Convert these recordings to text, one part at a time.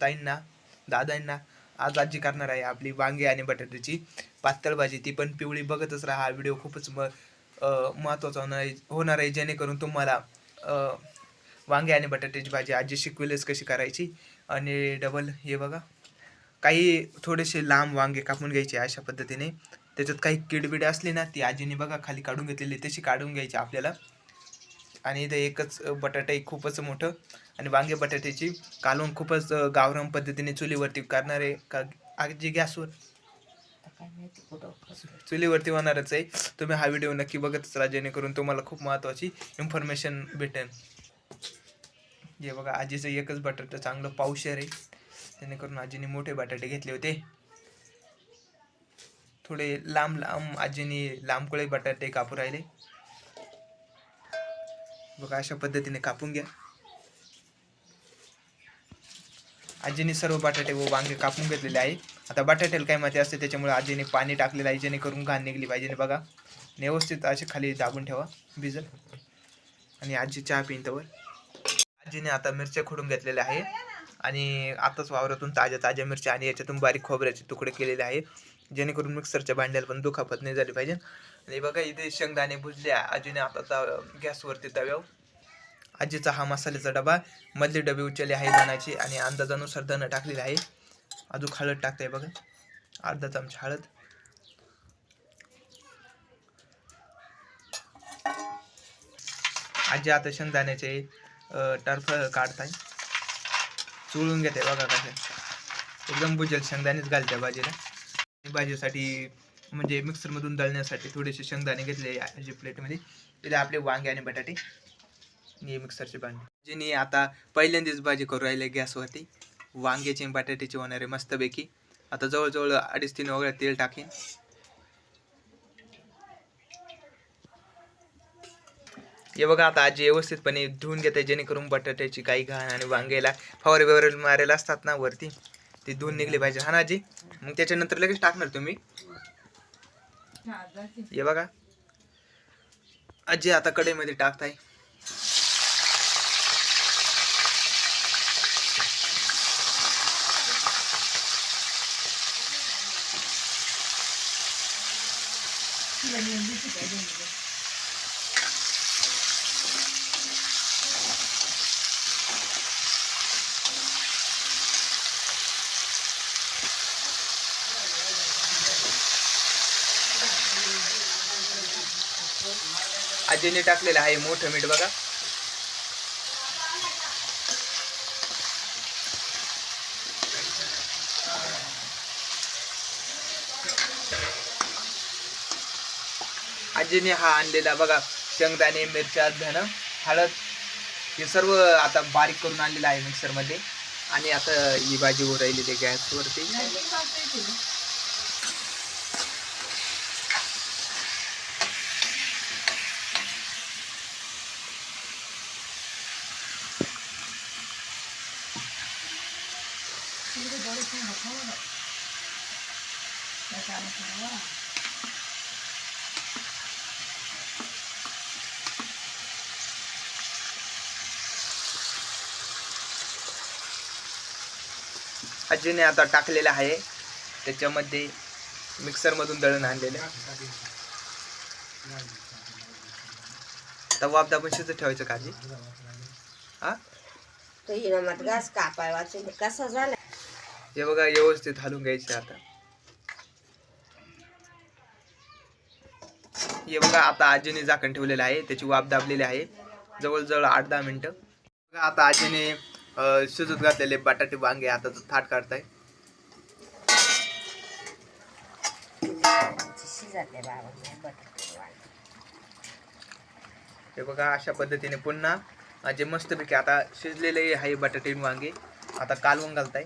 ताईंना दादांना. आज आजी करणार आहे आपली वांगे आणि बटाट्याची पातळ भाजी. ती पण पिवळी बघतच राहा. हा व्हिडिओ खूपच म महत्त्वाचा होणार आहे होणार आहे. जेणेकरून तुम्हाला वांगे आणि बटाट्याची भाजी आजी शिकवेलच कशी करायची. आणि डबल हे बघा. काही थोडेसे लांब वांगे कापून घ्यायचे अशा पद्धतीने. त्याच्यात काही किडबिड असली ना ती आजीने बघा खाली काढून घेतलेली तशी काढून घ्यायची आपल्याला. आणि इथं एकच बटाटा आहे खूपच मोठं आणि वांगे बटाट्याची कालवण खूपच अं, गावरान पद्धतीने चुलीवरती करणार आहे का आजी गॅसवर. चुलीवरती होणारच आहे. तुम्ही हा व्हिडिओ नक्की बघतच राहा जेणेकरून तुम्हाला खूप महत्त्वाची इन्फॉर्मेशन भेटेल. हे बघा आजीचं एकच बटाटा चांगलं पावशर आहे. जेणेकरून आजीने मोठे बटाटे घेतले होते. थोडे लांब लांब आजीने लांबकोळे बटाटे कापू राहिले. बघा अशा पद्धतीने कापून घ्या. आजीने सर्व बटाटे व वांगे कापून घेतलेले आहे आता बटाट्याला काय माहिती असते त्याच्यामुळे आजीने पाणी टाकलेलं आहे. जेणेकरून घाण निघली पाहिजे. बघा व्यवस्थित असे खाली दाबून ठेवा भिजल. आणि आजी चहा पिंतवर आजीने आता मिरच्या खोडून घेतलेल्या आहे आणि आताच वावरातून ताज्या ताज्या मिरच्या आणि याच्यातून बारीक खोबऱ्याचे तुकडे केलेले आहे जेणेकरून मिक्सरच्या भांड्याला पण दुखापत नाही झाली पाहिजे. आणि बघा इथे शेंगदाणे भुजले आजीने आता गॅसवरती तव्यावर आजीचा हा मसाल्याचा डबा. मधले डबे उचलले आहे धनाचे आणि अंदाजानुसार धनं टाकलेले आहे. अजून हळद टाकताय बघा. अर्धा चमचा हळद. आजी आता शेंगदाण्याचे टर्फ काढताय. चुळून घेते बघा कसे. एकदम बुजेल शेंगदाणेच घालते भाजीला. भाजीसाठी म्हणजे मिक्सरमधून दळण्यासाठी थोडेसे शेंगदाणे घेतले जे प्लेटमध्ये. त्याला आपले वांगे आणि बटाटे. आणि हे मिक्सरचे भांडे. जिने आता पहिल्यांदाच भाजी करू राहिले गॅसवरती. वांग्याची आणि बटाट्याची होणारे मस्तपैकी. आता जवळजवळ अडीच तीन वगैरे तेल टाकेन. हे बघा आता आजी व्यवस्थितपणे धुवून घेते जेणेकरून बटाट्याची काही घाण आणि वांग्याला फवारे वगैरे मारेला असतात ना वरती. ते धुवून निघले पाहिजे. हा ना आजी? मग त्याच्यानंतर लगेच टाकणार तुम्ही? हे बघा. आजी आता कढईमध्ये टाकताय. आजीने टाकलेलं आहे मोठं मीठ बघा. आजीने हा आणलेला बघा शेंगदाणे मिरच्या धन हळद हे सर्व आता बारीक करून आणलेलं आहे मिक्सरमध्ये आणि आता ही भाजी वर राहिलेली गॅसवरती आजीने आता टाकलेलं आहे. त्याच्यामध्ये मिक्सरमधून दळण आणलेलं आता वाप दाबून शिजत ठेवायचं काजी हा? तो इनामात घास कापाय वाचून कसा झाला? हे बघा व्यवस्थित हलवून घ्यायचे आता. हे बघा आता आजीने झाकण ठेवलेलं आहे त्याची वाफ दाबलेली आहे. जवळजवळ आठ दहा मिनिटं. बघा आता आजीने शिजत घातलेले बटाटे वांगे आता तो थाट काढताय. हे बघा अशा पद्धतीने पुन्हा जे मस्तपैकी आता शिजलेले आहे बटाटे वांगे आता कालवून घालताय.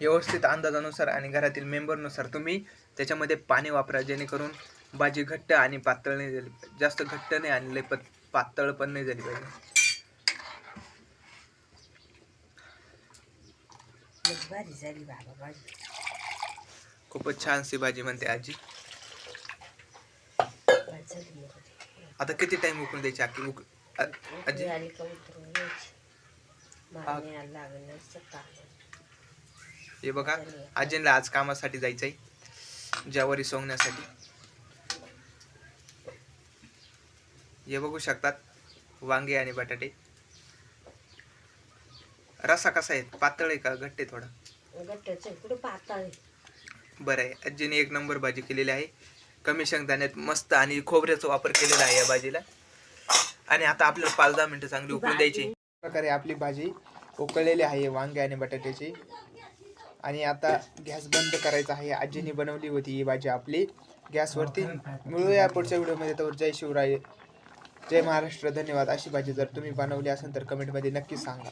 व्यवस्थित अंदाजानुसार आणि घरातील मेंबरनुसार तुम्ही त्याच्यामध्ये पाणी वापरा जेणेकरून भाजी घट्ट आणि पातळ नाही झाली. जास्त घट्ट नाही आणि लय पत पातळ पण नाही झाली पाहिजे भारी झाली बाबा भाजी खूपच छानशी भाजी म्हणते आजी भारी झाली मग. आता किती टाइम उकळून द्यायची आखी उक आ- आजी उकळी आली का. मारणे. हे बघा आजींना आज कामासाठी जायचंय ज्वारी सोंगण्यासाठी. हे बघू शकतात वांगे आणि बटाटे. रसा कसा आहे? पातळ आहे का घट्ट आहे थोडा? आहे, आहे. बरं आहे. आजीने एक नंबर भाजी केलेली आहे. कमी शेंगदाण्यात मस्त आणि खोबऱ्याचा वापर केलेला आहे या भाजीला. आणि आता आपल्याला पाच दहा मिनिटं चांगली उकळून द्यायची. प्रकारे आपली भाजी उकळलेली आहे वांगे आणि बटाट्याची. आणि आता गॅस बंद करायचा आहे आजीने बनवली होती ही भाजी आपली गॅसवरती मिळूया पुढच्या व्हिडिओमध्ये तर जय शिवराय जय महाराष्ट्र धन्यवाद अशी भाजी जर तुम्ही बनवली असेल तर कमेंटमध्ये नक्की सांगा